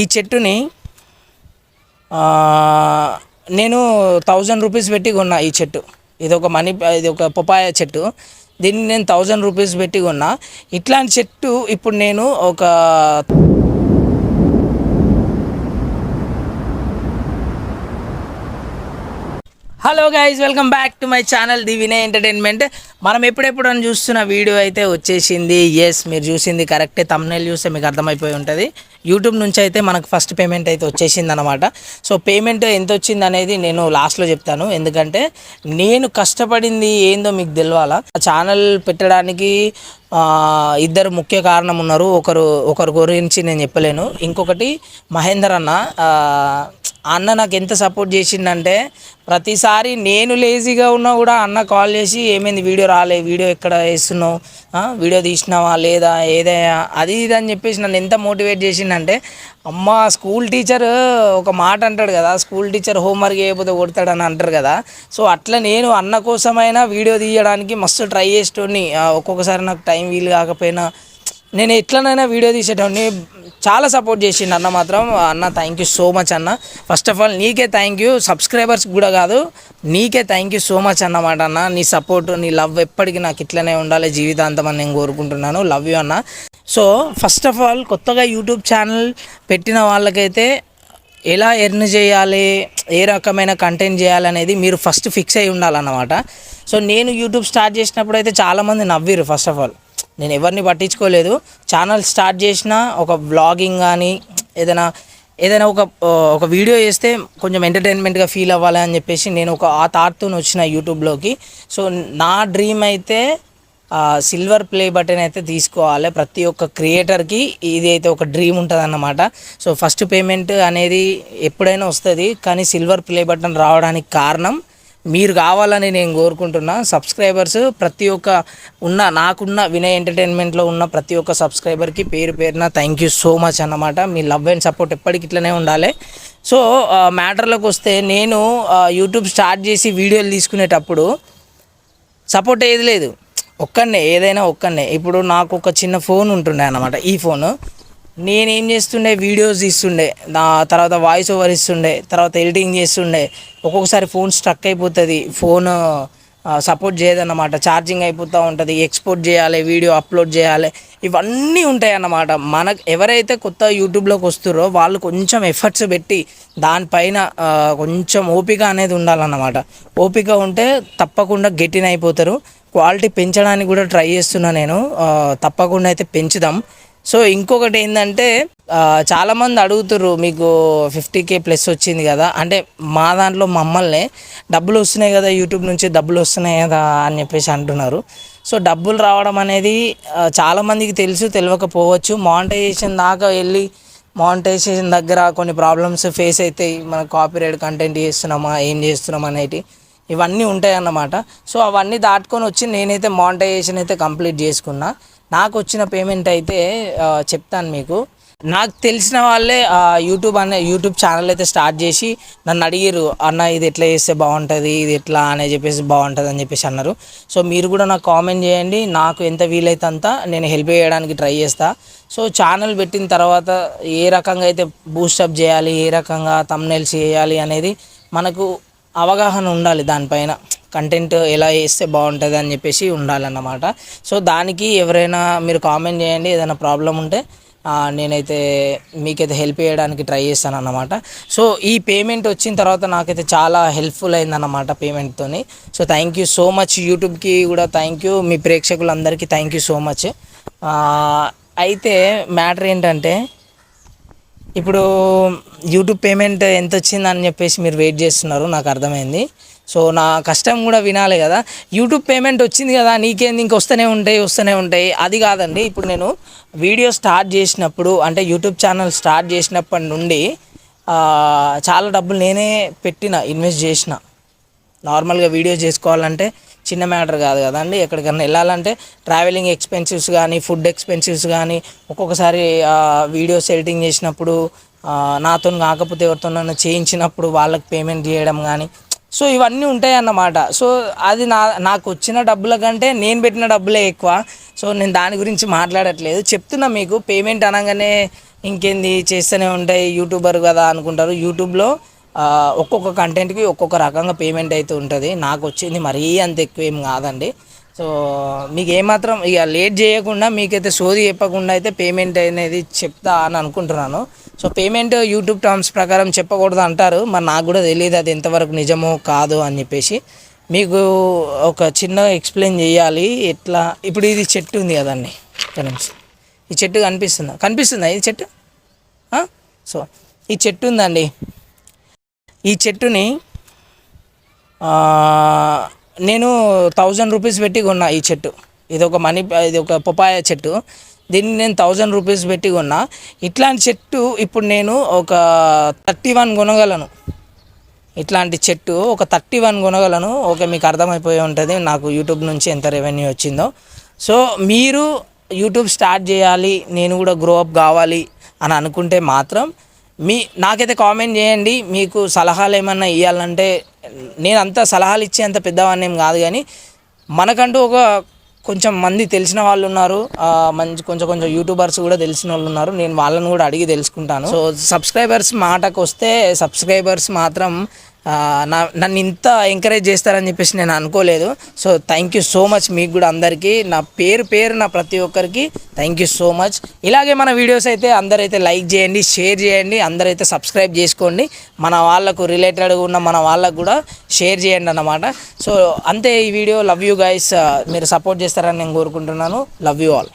ఈ చెట్టుని నేను థౌజండ్ రూపీస్ పెట్టి కొన్నా ఈ చెట్టు. ఇది ఒక మనీ ఇది ఒక పొపాయ చెట్టు. దీన్ని నేను థౌజండ్ రూపీస్ పెట్టి కొన్నా. ఇట్లాంటి చెట్టు ఇప్పుడు నేను ఒక hello guys welcome back to my channel the Vinay entertainment మనం ఎప్పుడెప్పుడు అని చూస్తున్న వీడియో అయితే వచ్చేసింది. ఎస్ మీరు చూసింది కరెక్టే తమ్నెల్ చూస్తే మీకు అర్థమైపోయి ఉంటుంది. యూట్యూబ్ నుంచి అయితే మనకు ఫస్ట్ పేమెంట్ అయితే వచ్చేసింది అనమాట సో పేమెంట్ ఎంత వచ్చింది అనేది నేను లాస్ట్లో చెప్తాను. ఎందుకంటే నేను కష్టపడింది ఏందో మీకు తెలియాలా ఆ ఛానల్ పెట్టడానికి ఇద్దరు ముఖ్య కారణం ఉన్నారు. ఒకరు ఒకరి గురించి నేను చెప్పలేను. ఇంకొకటి మహేందర్ అన్న అన్న నాకు ఎంత సపోర్ట్ చేసిండంటే ప్రతిసారి నేను లేజీగా ఉన్నా కూడా అన్న కాల్ చేసి ఏమైంది వీడియో రాలే వీడియో ఎక్కడ వేస్తున్నావు? వీడియో తీసినావా లేదా? ఏదైనా అది ఇది అని చెప్పేసి నన్ను ఎంత మోటివేట్ చేసిండంటే అమ్మ స్కూల్ టీచర్ ఒక మాట అంటాడు కదా స్కూల్ టీచర్ హోంవర్క్ చేయకపోతే కొడతాడని అంటారు కదా. సో అట్లా నేను అన్న కోసమైనా వీడియో తీయడానికి మస్తు ట్రై చేసేటోని ఒక్కొక్కసారి నాకు టైం వీలు కాకపోయినా నేను ఎట్లనైనా వీడియో తీసేటోడిని చాలా సపోర్ట్ చేసిండు అన్న మాత్రం. అన్న థ్యాంక్ యూ సో మచ్ అన్న. ఫస్ట్ ఆఫ్ ఆల్ నీకే థ్యాంక్ యూ సబ్స్క్రైబర్స్ కూడా కాదు నీకే థ్యాంక్ యూ సో మచ్ అన్నమాట అన్న. నీ సపోర్ట్ నీ లవ్ ఎప్పటికీ నాకు ఇట్లనే ఉండాలి జీవితాంతం అని నేను కోరుకుంటున్నాను. లవ్ యూ అన్న. సో ఫస్ట్ ఆఫ్ ఆల్ కొత్తగా యూట్యూబ్ ఛానల్ పెట్టిన వాళ్ళకైతే ఎలా ఎర్న్ చేయాలి ఏ రకమైన కంటెంట్ చేయాలనేది మీరు ఫస్ట్ ఫిక్స్ అయి ఉండాలన్నమాట. సో నేను యూట్యూబ్ స్టార్ట్ చేసినప్పుడు అయితే చాలామంది నవ్విరు ఫస్ట్ ఆఫ్ ఆల్ నేను ఎవరిని పట్టించుకోలేదు. ఛానల్ స్టార్ట్ చేసిన ఒక బ్లాగింగ్ కానీ ఏదైనా ఏదైనా ఒక ఒక వీడియో చేస్తే కొంచెం ఎంటర్టైన్మెంట్గా ఫీల్ అవ్వాలి అని చెప్పేసి నేను ఒక ఆ థాట్తో వచ్చిన యూట్యూబ్లోకి సో నా డ్రీమ్ అయితే సిల్వర్ ప్లే బటన్ అయితే తీసుకోవాలి. ప్రతి ఒక్క క్రియేటర్కి ఇది అయితే ఒక డ్రీమ్ ఉంటుంది అన్నమాట సో ఫస్ట్ పేమెంట్ అనేది ఎప్పుడైనా వస్తుంది. కానీ సిల్వర్ ప్లే బటన్ రావడానికి కారణం మీరు కావాలని నేను కోరుకుంటున్నా. సబ్స్క్రైబర్స్ ప్రతి ఒక్క ఉన్న నాకున్న వినయ్ ఎంటర్టైన్మెంట్లో ఉన్న ప్రతి ఒక్క సబ్స్క్రైబర్కి పేరు పేరున థ్యాంక్ యూ సో మచ్ అన్నమాట. మీ లవ్ అండ్ సపోర్ట్ ఎప్పటికి ఇట్లనే ఉండాలి. సో మ్యాటర్లోకి వస్తే నేను యూట్యూబ్ స్టార్ట్ చేసి వీడియోలు తీసుకునేటప్పుడు సపోర్ట్ ఏది లేదు. ఒక్కనే ఏదైనా ఒక్కనే ఇప్పుడు నాకు ఒక చిన్న ఫోన్ ఉంటుండే అన్నమాట. ఈ ఫోను నేనేం చేస్తుండే వీడియోస్ ఇస్తుండే నా తర్వాత వాయిస్ ఓవర్ ఇస్తుండే తర్వాత ఎడిటింగ్ చేస్తుండే. ఒక్కొక్కసారి ఫోన్ స్ట్రక్ అయిపోతుంది. ఫోన్ సపోర్ట్ చేయదన్నమాట. ఛార్జింగ్ అయిపోతూ ఉంటుంది. ఎక్స్పోర్ట్ చేయాలి వీడియో అప్లోడ్ చేయాలి. ఇవన్నీ ఉంటాయి అన్నమాట మనకు ఎవరైతే కొత్త యూట్యూబ్లోకి వస్తారో వాళ్ళు కొంచెం ఎఫర్ట్స్ పెట్టి దానిపైన కొంచెం ఓపిక అనేది ఉండాలన్నమాట. ఓపిక ఉంటే తప్పకుండా గెటిన్ అయిపోతారు క్వాలిటీ పెంచడానికి కూడా ట్రై చేస్తున్నా నేను. తప్పకుండా అయితే పెంచుదాం. సో ఇంకొకటి ఏంటంటే చాలామంది అడుగుతారు మీకు ఫిఫ్టీ కే ప్లస్ వచ్చింది కదా అంటే మా దాంట్లో మమ్మల్ని డబ్బులు వస్తున్నాయి కదా యూట్యూబ్ నుంచి డబ్బులు వస్తున్నాయి కదా అని చెప్పేసి అంటున్నారు. సో డబ్బులు రావడం అనేది చాలామందికి తెలుసు తెలియకపోవచ్చు. మానిటైజేషన్ దాకా వెళ్ళి మానిటైజేషన్ దగ్గర కొన్ని ప్రాబ్లమ్స్ ఫేస్ అవుతాయి మన కాపీరైట్ కంటెంట్ చేస్తున్నామా ఏం చేస్తున్నామా అనేటి. ఇవన్నీ ఉంటాయి అన్నమాట సో అవన్నీ దాటుకొని వచ్చి నేనైతే మానిటైజేషన్ అయితే కంప్లీట్ చేసుకున్నా. నాకు వచ్చిన పేమెంట్ అయితే చెప్తాను మీకు. నాకు తెలిసిన వాళ్ళే యూట్యూబ్ అనే యూట్యూబ్ ఛానల్ అయితే స్టార్ట్ చేసి నన్ను అడిగిరు అన్న ఇది ఎట్లా చేస్తే బాగుంటుంది? ఇది ఎట్లా? అని చెప్పేసి బాగుంటుంది అని చెప్పేసి అన్నారు. సో మీరు కూడా నాకు కామెంట్ చేయండి. నాకు ఎంత వీలైతే అంత నేను హెల్ప్ చేయడానికి ట్రై చేస్తా. సో ఛానల్ పెట్టిన తర్వాత ఏ రకంగా అయితే బూస్టప్ చేయాలి ఏ రకంగా తమ్నెల్స్ చేయాలి అనేది మనకు అవగాహన ఉండాలి దానిపైన. కంటెంట్ ఎలా చేస్తే బాగుంటుంది అని చెప్పేసి ఉండాలన్నమాట. సో దానికి ఎవరైనా మీరు కామెంట్ చేయండి ఏదైనా ప్రాబ్లం ఉంటే నేనైతే మీకైతే హెల్ప్ చేయడానికి ట్రై చేస్తాను అన్నమాట సో ఈ పేమెంట్ వచ్చిన తర్వాత నాకైతే చాలా హెల్ప్ఫుల్ అయిందన్నమాట పేమెంట్తోని so thank you so much యూట్యూబ్కి కూడా థ్యాంక్ యూ మీ ప్రేక్షకులందరికీ థ్యాంక్ యూ సో మచ్ అయితే మ్యాటర్ ఏంటంటే ఇప్పుడు యూట్యూబ్ పేమెంట్ ఎంత వచ్చింది అని చెప్పేసి మీరు వెయిట్ చేస్తున్నారు నాకు అర్థమైంది. సో నా కష్టం కూడా వినాలి కదా. యూట్యూబ్ పేమెంట్ వచ్చింది కదా నీకేంది? ఇంక వస్తూనే ఉంటాయి వస్తూనే ఉంటాయి. అది కాదండి ఇప్పుడు నేను వీడియో స్టార్ట్ చేసినప్పుడు అంటే యూట్యూబ్ ఛానల్ స్టార్ట్ చేసినప్పటి నుండి చాలా డబ్బులు నేనే పెట్టిన ఇన్వెస్ట్ చేసిన. నార్మల్గా వీడియో చేసుకోవాలంటే చిన్న మ్యాటర్ కాదు కదండి. ఎక్కడికన్నా వెళ్ళాలంటే ట్రావెలింగ్ ఎక్స్పెన్సివ్స్ కానీ ఫుడ్ ఎక్స్పెన్సివ్స్ కానీ ఒక్కొక్కసారి వీడియోస్ ఎడిటింగ్ చేసినప్పుడు నాతో కాకపోతే ఎవరితోనైనా చేయించినప్పుడు వాళ్ళకి పేమెంట్ చేయడం కానీ సో ఇవన్నీ ఉంటాయి అన్నమాట సో అది నా నాకు వచ్చిన డబ్బుల కంటే నేను పెట్టిన డబ్బులే ఎక్కువ. సో నేను దాని గురించి మాట్లాడట్లేదు. చెప్తున్నా మీకు పేమెంట్ అనగానే ఇంకేంది చేస్తూనే ఉంటాయి యూట్యూబర్ కదా అనుకుంటారు. యూట్యూబ్లో ఒక్కొక్క కంటెంట్కి ఒక్కొక్క రకంగా పేమెంట్ అయితే ఉంటుంది. నాకు వచ్చింది మరీ అంత ఎక్కువ ఏం కాదండి. సో మీకు ఏమాత్రం ఇక లేట్ చేయకుండా మీకైతే సోది చెప్పకుండా అయితే పేమెంట్ అనేది చెప్తా అని అనుకుంటున్నాను. సో పేమెంట్ యూట్యూబ్ టర్మ్స్ ప్రకారం చెప్పకూడదు అంటారు. మరి నాకు కూడా తెలియదు అది ఎంతవరకు నిజమో కాదు అని చెప్పేసి. మీకు ఒక చిన్న ఎక్స్ప్లెయిన్ చేయాలి. ఎట్లా? ఇప్పుడు ఇది చెట్టు ఉంది కదండి. ఒక్క నుంచి ఈ చెట్టు కనిపిస్తుందా? కనిపిస్తుందా? ఇది చెట్టు? సో ఈ చెట్టు ఉందండి. ఈ చెట్టుని నేను థౌజండ్ రూపీస్ పెట్టి కొన్నా ఈ చెట్టు. ఇది ఒక మనీ ఇది ఒక పొపాయ చెట్టు. దీన్ని నేను థౌజండ్ రూపీస్ పెట్టి కొన్నా. ఇట్లాంటి చెట్టు ఇప్పుడు నేను ఒక థర్టీ వన్ కొనగలను. ఇట్లాంటి చెట్టు ఒక థర్టీ వన్ కొనగలను. ఓకే మీకు అర్థమైపోయి ఉంటుంది. నాకు యూట్యూబ్ నుంచి ఎంత రెవెన్యూ వచ్చిందో. సో మీరు యూట్యూబ్ స్టార్ట్ చేయాలి. నేను కూడా గ్రో అప్ కావాలి అని అనుకుంటే మాత్రం మీ నాకైతే కామెంట్ చేయండి. మీకు సలహాలు ఏమన్నా ఇవ్వాలంటే నేను అంత సలహాలు ఇచ్చే అంత పెద్దవాడిని ఏం కాదు కానీ మనకంటూ ఒక కొంచెం మంది తెలిసిన వాళ్ళు ఉన్నారు. మంచి కొంచెం కొంచెం యూట్యూబర్స్ కూడా తెలిసిన వాళ్ళు ఉన్నారు. నేను వాళ్ళని కూడా అడిగి తెలుసుకుంటాను. సో సబ్స్క్రైబర్స్ మాటకు వస్తే సబ్స్క్రైబర్స్ మాత్రం నా నన్ను ఇంత ఎంకరేజ్ చేస్తారని చెప్పేసి నేను అనుకోలేదు. So thank you so much మీకు కూడా అందరికీ. నా పేరు పేరు నా ప్రతి ఒక్కరికి థ్యాంక్ యూ సో మచ్ ఇలాగే మన వీడియోస్ అయితే అందరైతే లైక్ చేయండి షేర్ చేయండి అందరైతే సబ్స్క్రైబ్ చేసుకోండి. మన వాళ్ళకు రిలేటెడ్ ఉన్న మన వాళ్ళకు కూడా షేర్ చేయండి అన్నమాట. సో అంతే ఈ వీడియో లవ్ యూ గైస్ మీరు సపోర్ట్ చేస్తారని నేను కోరుకుంటున్నాను. Love you all